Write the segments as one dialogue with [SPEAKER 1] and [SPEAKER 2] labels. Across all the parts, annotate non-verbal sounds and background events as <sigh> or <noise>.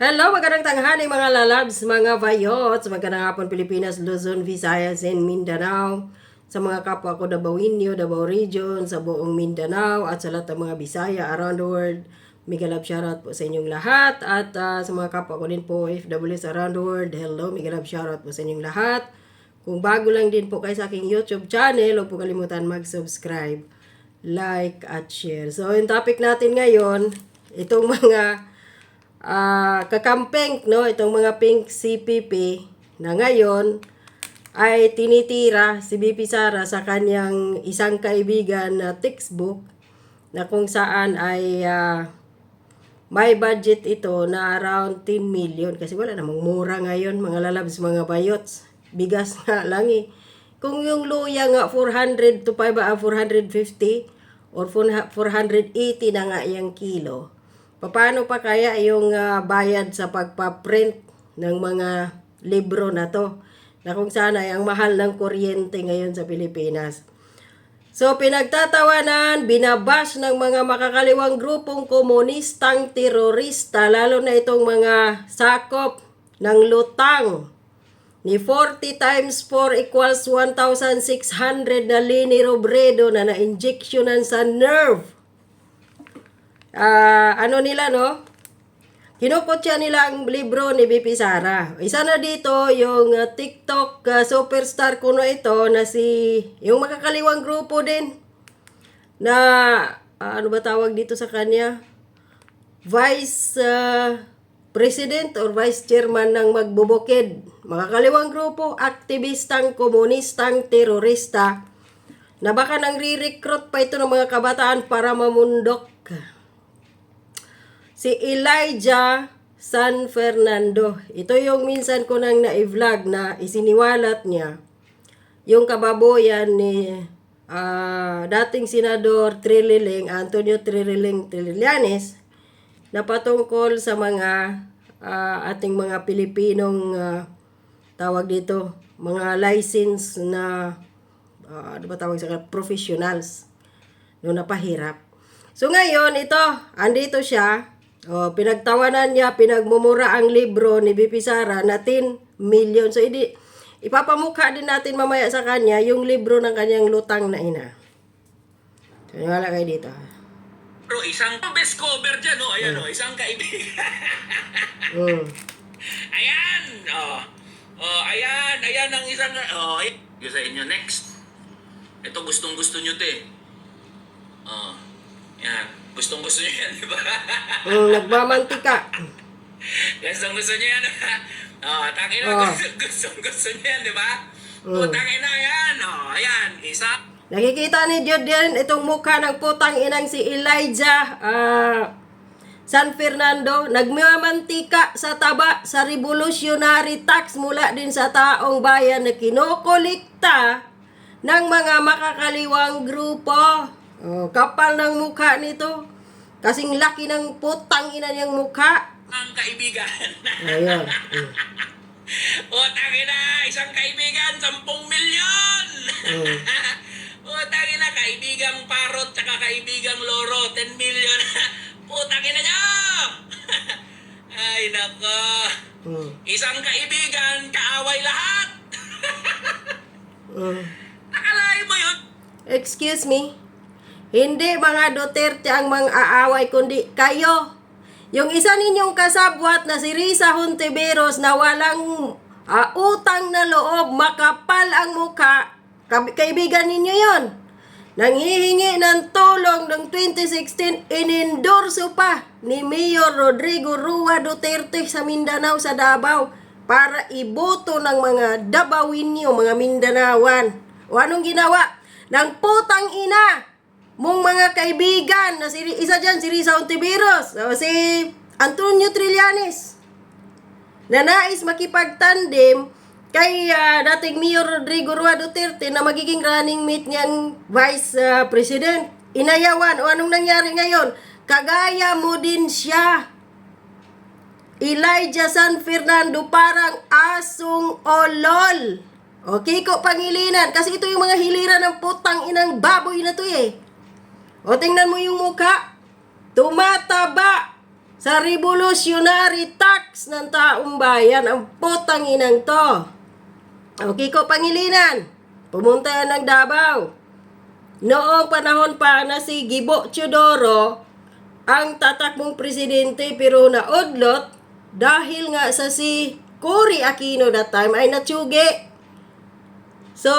[SPEAKER 1] Hello, magandang tanghali mga lalabs, mga vayots, magandang hapon Pilipinas, Luzon, Visayas, and Mindanao. Sa mga kapwa ko Dabawinyo, Davao Region, sa buong Mindanao, at sa lahat ng mga Bisaya around the world. Mega shoutout po sa inyong lahat. At ah, sa mga kapwa ko din po, OFWs around the world, hello, mega shoutout po sa inyong lahat. Kung bago lang din po kayo sa aking YouTube channel, huwag po kalimutan mag-subscribe, like, at share. So, yung topic natin ngayon, itong <laughs> mga ah kakampeng, no, itong mga pink CPP na ngayon ay tinitira si BP Sara sa kanyang isang kaibigan na textbook na kung saan ay ah, may budget ito na around 10 million kasi wala namang mura ngayon mga lalabs, mga bayots. Bigas nga lang eh. Kung yung luya nga 400 to 5, ah, 450 or 480 na nga yung kilo. Paano pa kaya yung ah, bayad sa pagpa-print ng mga libro na to? Na kung sana ay ang mahal ng kuryente ngayon sa Pilipinas. So, pinagtatawanan, binabash ng mga makakaliwang grupong komunistang terorista, lalo na itong mga sakop ng lutang ni 40 times 4 equals 1,600 na Lini Robredo na na-injectionan sa nerve. Ah, ano nila, no? Kinukutya nila ang libro ni BP Sara. Isa na dito, yung uh, TikTok uh, superstar kuno ito na si, yung makakaliwang grupo din na, ah, ano ba tawag dito sa kanya? Vice uh, President or Vice Chairman ng Magbubukid. Makakaliwang grupo, aktivistang, komunistang, terorista na baka nang re-recruit pa ito ng mga kabataan para mamundok si Elijah San Fernando. Ito yung minsan ko nang na-vlog na isiniwalat niya yung kababoyan ni ah, dating Senador Trililing, Antonio Trililing Trilianes na patungkol sa mga ah, ating mga Pilipinong ah, tawag dito, mga license na ah, ano ba tawag sa professionals no napahirap. So ngayon ito, andito siya Oh, pinagtawanan niya, pinagmumura ang libro ni BP Sara na 10 million. So, hindi, ipapamukha din natin mamaya sa kanya yung libro ng kanyang lutang na ina. So, wala kayo dito.
[SPEAKER 2] Pero isang best cover dyan, oh. Ayan, oh. Isang kaibigan. <laughs>
[SPEAKER 1] Mm.
[SPEAKER 2] ayan, oh. Oh, ayan. Ayan ang isang... Oh, ay- sa inyo, next. Ito, gustong gusto nyo, te. Oh. Yan. Gustong gusto nyo yan, di ba?
[SPEAKER 1] Mm, nagmamantika.
[SPEAKER 2] gustong gusto nyo yan. oh, tangin na.
[SPEAKER 1] Oh.
[SPEAKER 2] Gustong, gusto nyo yan, di ba?
[SPEAKER 1] Mm.
[SPEAKER 2] Oh, tangin na yan. Oh, ayan. Isa.
[SPEAKER 1] Nakikita ni Diyo din itong mukha ng putang inang si Elijah ah, San Fernando. Nagmamantika sa taba sa revolutionary tax mula din sa taong bayan na kinokolekta ng mga makakaliwang grupo. Oh, kapal ng mukha nito. Kasing laki ng putang ina niyang mukha.
[SPEAKER 2] Ang kaibigan.
[SPEAKER 1] Ayun. <laughs> Mm.
[SPEAKER 2] O, tangin na, isang kaibigan, 10 milyon! <laughs>
[SPEAKER 1] Mm.
[SPEAKER 2] o, tangin na, kaibigang parot, tsaka kaibigang loro, 10 milyon. <laughs> Putangin na niyo! Ay, nako.
[SPEAKER 1] Mm.
[SPEAKER 2] Isang kaibigan, kaaway lahat!
[SPEAKER 1] Mm.
[SPEAKER 2] Nakalain mo yun?
[SPEAKER 1] Excuse me? Hindi mga Duterte ang mga aaway, kundi kayo. Yung isa ninyong kasabwat na si Risa Hontiveros na walang ah, utang na loob, makapal ang muka, kaibigan ninyo yon. Nanghihingi ng tulong ng 2016, inendorso pa ni Mayor Rodrigo Rua Duterte sa Mindanao sa Davao para iboto ng mga Dabawinyo, mga Mindanawan. O anong ginawa? Ng putang ina mong mga kaibigan na si isa diyan si Risa Ontiveros, si Antonio Trillanes na nais makipagtandem kay ah, dating Mayor Rodrigo Rua Duterte na magiging running mate niyang Vice ah, President. Inayawan o anong nangyari ngayon? Kagaya mo din siya. Elijah San Fernando parang asong olol. O Kiko Pangilinan kasi ito yung mga hiliran ng putang inang baboy na to eh. O tingnan mo yung mukha. Tumataba. sa revolutionary tax ng taong bayan ang putang inang to. Okay ko Pangilinan, pumunta yan ng Davao. Noong panahon pa na si Gibo Teodoro ang tatakbong presidente pero naudlot dahil nga sa si Cory Aquino that time ay natsugi. So,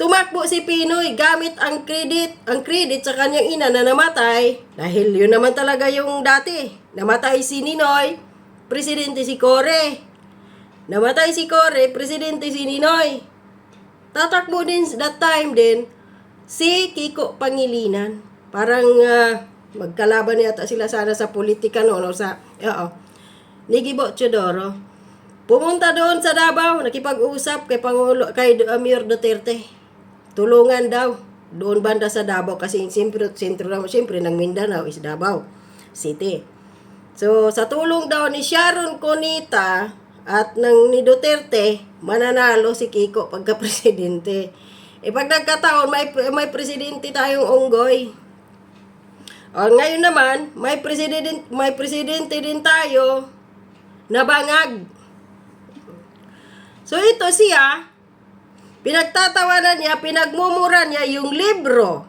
[SPEAKER 1] tumakbo si Pinoy gamit ang credit, ang credit sa kanyang ina na namatay dahil yun naman talaga yung dati. Namatay si Ninoy, presidente si Cory. Namatay si Cory, presidente si Ninoy. Tatakbo din that time din si Kiko Pangilinan. Parang ah, magkalaban yata sila sana sa politika noon o sa, oo, ni Gibo Teodoro. Pumunta doon sa Davao, nakipag-usap kay Pangulo, kay uh, Mayor Duterte. Tulungan daw doon banda sa Davao kasi siyempre, sentro naman, siyempre ng Mindanao is Davao City. So, sa tulong daw ni Sharon Conita at ng ni Duterte, mananalo si Kiko pagka-presidente. <laughs> E pag nagkataon, may, may presidente tayong unggoy. O, ngayon naman, may presidente, may presidente din tayo na bangag. So, ito siya, pinagtatawanan niya, pinagmumura niya yung libro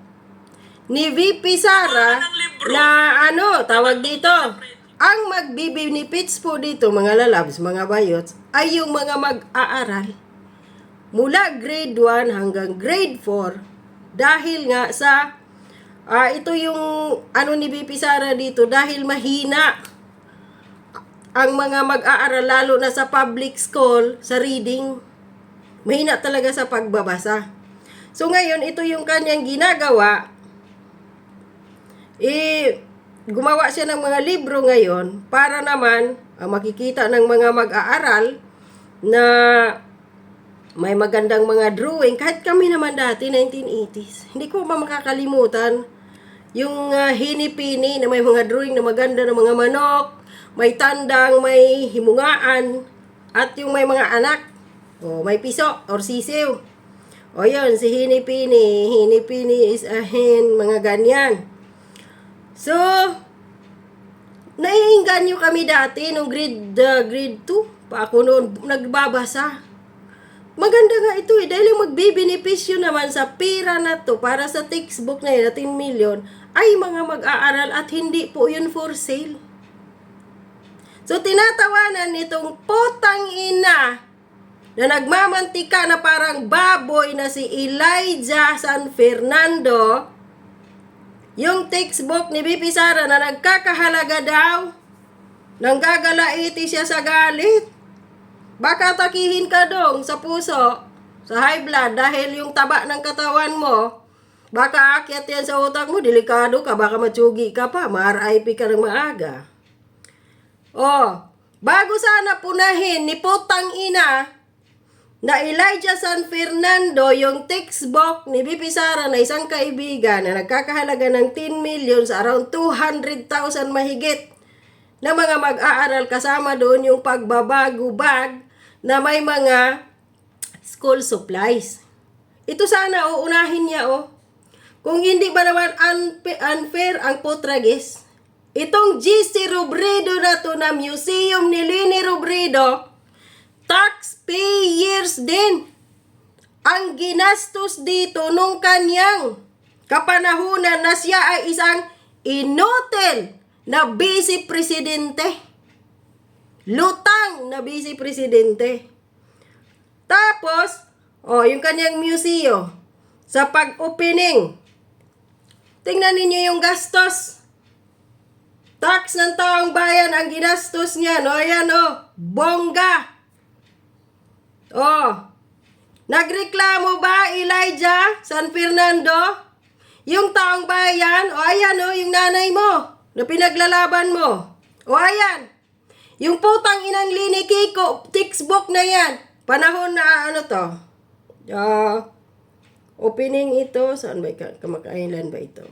[SPEAKER 1] ni VP Sara na ano, tawag dito. Ang magbibinipits po dito, mga lalabs, mga bayots, ay yung mga mag-aaral mula grade 1 hanggang grade 4 dahil nga sa ah, ito yung ano ni VP Sara dito dahil mahina ang mga mag-aaral lalo na sa public school sa reading mahina talaga sa pagbabasa so ngayon ito yung kanyang ginagawa eh gumawa siya ng mga libro ngayon para naman ah, makikita ng mga mag-aaral na may magandang mga drawing. Kahit kami naman dati, 1980s. Hindi ko pa makakalimutan yung uh, hinipini na may mga drawing na maganda ng mga manok, may tandang, may himungaan, at yung may mga anak. O, may piso or sisiw. O yun, si hinipini. Hinipini is a hen, mga ganyan. So, naiinganyo kami dati nung grade, uh, grade 2. Pa ako noon nagbabasa. Maganda nga ito eh, dahil yung magbibenepisyo naman sa pera na to para sa textbook na yun, na 10 million, ay mga mag-aaral at hindi po yun for sale. So, tinatawanan nitong potang ina na nagmamantika na parang baboy na si Elijah San Fernando, yung textbook ni Bibi Sara na nagkakahalaga daw, nang gagalaiti siya sa galit. Baka takihin ka dong sa puso, sa high blood, dahil yung taba ng katawan mo, baka akyat yan sa utak mo, delikado ka, baka matsugi ka pa, ma-RIP ka ng maaga. Oh, bago sana punahin ni putang ina na Elijah San Fernando yung textbook ni Bibi Sara na isang kaibigan na nagkakahalaga ng 10 million sa around 200,000 mahigit na mga mag-aaral kasama doon yung pagbabago bag na may mga school supplies. Ito sana uunahin niya oh. Kung hindi ba naman unfa- unfair ang Potragis, itong GC Robredo na to na museum ni Lini Robredo, taxpayers din ang ginastos dito nung kanyang kapanahunan na siya ay isang inotel na vice presidente. Lutang na vice presidente. Tapos, oh, yung kanyang museo sa pag-opening. Tingnan ninyo yung gastos. Tax ng taong bayan ang ginastos niya. No, ayan oh, bongga. Oh, nagreklamo ba Elijah San Fernando? Yung taong bayan, o ayan o, yung nanay mo, na pinaglalaban mo. O ayan, yung putang inang Lini Kiko, textbook na yan. Panahon na ano to? Ah, opening ito, saan ba ka, kamakailan ba ito?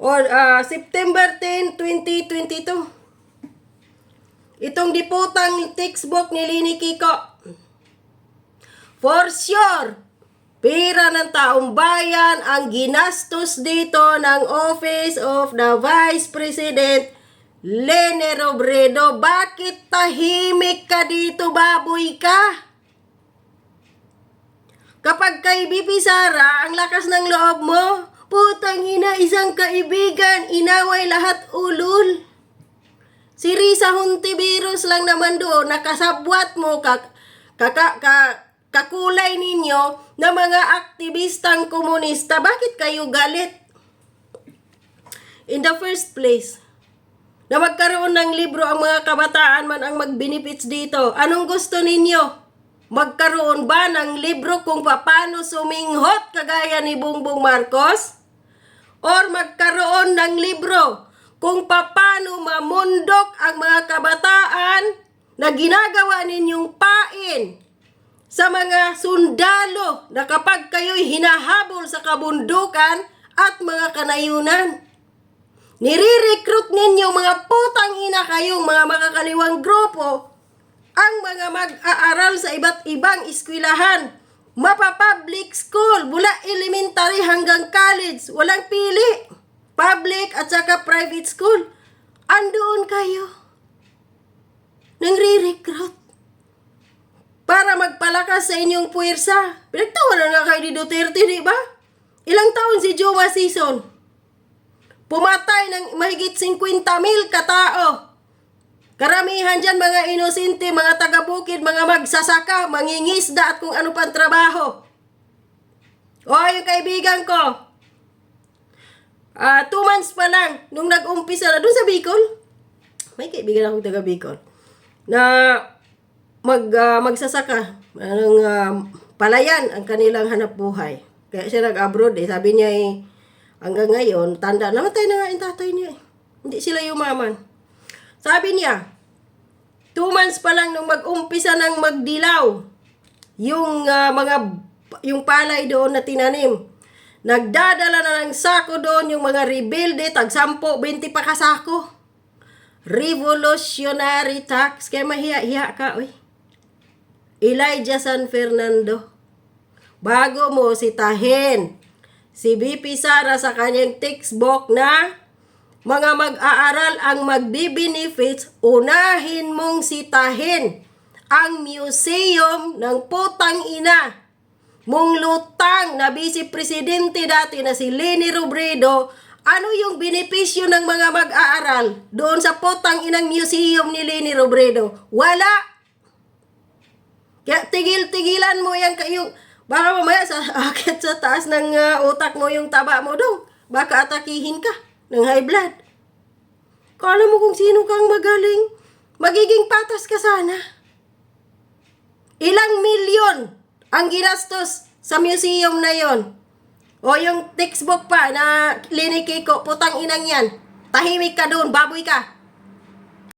[SPEAKER 1] Or ah, September 10, 2022. Itong diputang textbook ni Lini Kiko. For sure, Pera ng taong bayan ang ginastos dito ng Office of the Vice President Lene Robredo. Bakit tahimik ka dito, baboy ka? Kapag kay BP Sara, ang lakas ng loob mo, putang ina, isang kaibigan, inaway lahat ulul. Si Risa Hontiveros lang naman doon, nakasabwat mo, kak, kaka, ka, kakulay ninyo na mga aktivistang komunista. Bakit kayo galit? In the first place, na magkaroon ng libro ang mga kabataan man ang mag-benefits dito. Anong gusto ninyo? Magkaroon ba ng libro kung paano suminghot kagaya ni Bongbong Marcos? Or magkaroon ng libro kung paano mamundok ang mga kabataan na ginagawa ninyong pain sa mga sundalo na kapag kayo'y hinahabol sa kabundukan at mga kanayunan. Nire-recruit ninyo mga putang ina kayong mga makakaliwang grupo ang mga mag-aaral sa iba't ibang eskwelahan. Mapa-public school, mula elementary hanggang college, walang pili. Public at saka private school. Andoon kayo. Nang re-recruit. Para magpalakas sa inyong puwersa. Pinagtawanan nga kayo ni Duterte, di ba? Ilang taon si Joma Season? Pumatay ng mahigit 50 mil katao. Karamihan dyan mga inosente, mga taga-bukid, mga magsasaka, mangingisda at kung ano pang trabaho. O, yung kaibigan ko, ah two months pa lang, nung nag-umpisa na doon sa Bicol, may kaibigan akong taga Bicol, na mag, ah, magsasaka, ng ah, palayan ang kanilang hanap buhay. Kaya siya nag-abroad eh. Sabi niya eh, hanggang ngayon, tanda, namatay na nga yung tatay niya eh. Hindi sila yumaman. Sabi niya, two months pa lang nung mag-umpisa ng magdilaw, yung ah, mga, yung palay doon na tinanim, nagdadala na ng sako doon yung mga rebelde, tag 10, 20 pa kasako. Revolutionary tax. Kaya mahiya-hiya ka, uy. Elijah San Fernando. Bago mo sitahin si BP Sara sa kanyang textbook na mga mag-aaral ang magbibenefits, unahin mong sitahin ang museum ng putang ina mong lutang na vice presidente dati na si Leni Robredo, ano yung benepisyo ng mga mag-aaral doon sa putang inang museum ni Leni Robredo? Wala! Kaya tigil-tigilan mo yan kayong, baka mamaya sa <laughs> akit sa taas ng ah, utak mo yung taba mo dong. Baka atakihin ka ng high blood. Kala mo kung sino kang magaling. Magiging patas ka sana. Ilang milyon ang ginastos sa museum na yon. O yung textbook pa na Lini Kiko, putang inang yan. Tahimik ka doon, baboy ka.